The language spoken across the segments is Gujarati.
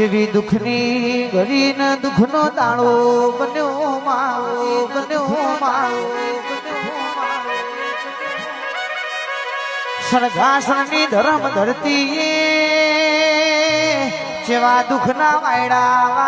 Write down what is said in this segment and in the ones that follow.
જેવી દુઃખની ઘડી ને દુઃખનો દાણો બન્યો માવો બન્યો માવો સરઘાસણની ધરમ ધરતી જેવા દુઃખના વાયડા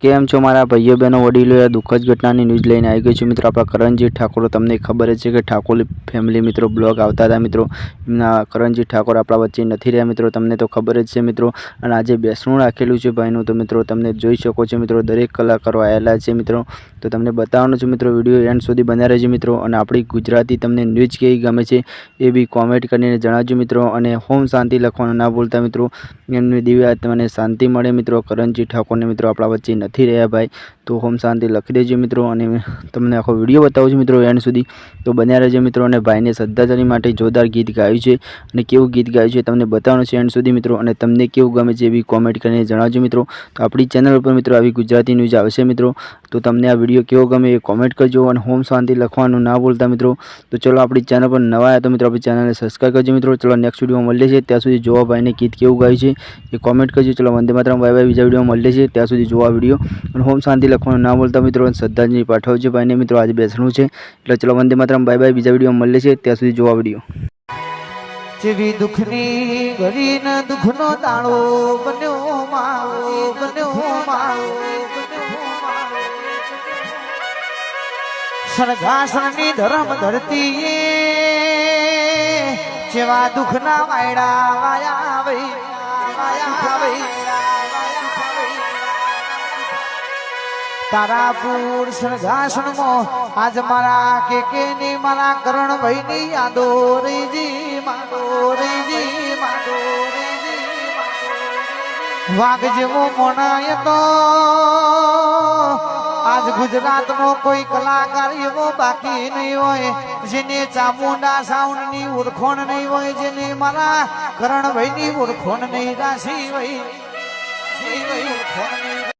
કેમ છો મારા ભાઈઓ બહેનો, વડીલો? એ દુઃખદ ઘટનાની ન્યૂઝ લઈને આવી ગઈ છું. મિત્રો, આપણા કરણજીત ઠાકોર તમને ખબર છે કે ઠાકોર ફેમિલી મિત્રો બ્લોગ આવતા હતા. મિત્રો, એમના કરણજીત ઠાકોર આપણા વચ્ચે નથી રહ્યા. મિત્રો, તમને તો ખબર જ છે, મિત્રો. અને આજે બેસણું રાખેલું છે ભાઈનું. તો મિત્રો, તમને જોઈ શકો છો, મિત્રો, દરેક કલાકારો આવેલા છે, મિત્રો. તો તમને બતાવવાનું છે, મિત્રો વીડિયો એન્ડ સુધી બન્યા રહેજો, મિત્રો. અને આપણી ગુજરાતી તમને ન્યૂઝ કેવી ગમે છે એ બી કોમેન્ટ કરીને જણાવજો, મિત્રો. અને હોમ શાંતિ લખવાનું ના ભૂલતા, મિત્રો. એમની દિવ્યા આત્માને શાંતિ મળે, મિત્રો. કરણજી ઠાકોરને, મિત્રો, આપણા વચ્ચે નથી રહ્યા ભાઈ. તો હોમ શાંતિ લખી દેજો મિત્રો અને તમને આખો વીડિયો બતાવું છું મિત્રો એન્ડ સુધી. તો બન્યા રહેજો મિત્રો અને ભાઈને શ્રદ્ધાંજલિ માટે જોરદાર ગીત ગાયું છે અને કેવું ગીત ગાયું છે તમને બતાવવાનું છે એન્ડ સુધી મિત્રો અને તમને કેવું ગમે છે એવી કોમેન્ટ કરીને જણાવજો મિત્રો. તો આપણી ચેનલ ઉપર મિત્રો આવી ગુજરાતી ન્યૂઝ આવશે મિત્રો. તો તમને આ વીડિયો કેવો ગમે એ કોમેન્ટ કરજો અને હોમ શાંતિ લખવાનું ના ભૂલતા મિત્રો. તો ચલો આપણી ચેનલ પર નવા આવ્યા તો મિત્રો આપણી ચેનલને સબસ્ક્રાઈબ કરજો મિત્રો. ચલો નેક્સ્ટ વિડીયોમાં મળીએ છીએ. ત્યાં સુધી જોવા ભાઈને ગીત કેવું ગાયું છે એ કોમેન્ટ કરજો. ચલો વંદે માત્ર બાય બાય બીજા વિડીયોમાં મળીએ છીએ. ત્યાં સુધી જોવા વીડિયો અને હોમ શાંતિ લખવાનું ના બોલતા મિત્રો શ્રદ્ધાંજલિ પાઠવજો ભાઈને. મિત્રો, આજે બેસણું છે. એટલે ચલો વંદે માત્રમ. Bye bye. બીજા વીડિયો મળે છે ત્યાં સુધી જોવા વીડિયો. જેવી દુઃખની ઘડી ને દુઃખનો દાણો બન્યો માવો બન્યો માવો સરઘાસણની ધરમ ધરતી જેવા દુઃખના વાયડા વાયા તારાપુર સરઘાસણમાં આજ મારા કે કે ની મારા કરણ ભાઈ ની યાદો રીજી માડો રીજી માડો વાઘ જેવો મોણાય તો આજ ગુજરાત નો કોઈ કલાકાર એવો બાકી નહીં હોય, જેને ચામુંડા સાઉન્ડની ઓળખોણ નહીં હોય, જેને મારા કરણભાઈ ની ઓળખોણ નહીં, રાશી હોય ઓળખોણ નહીં.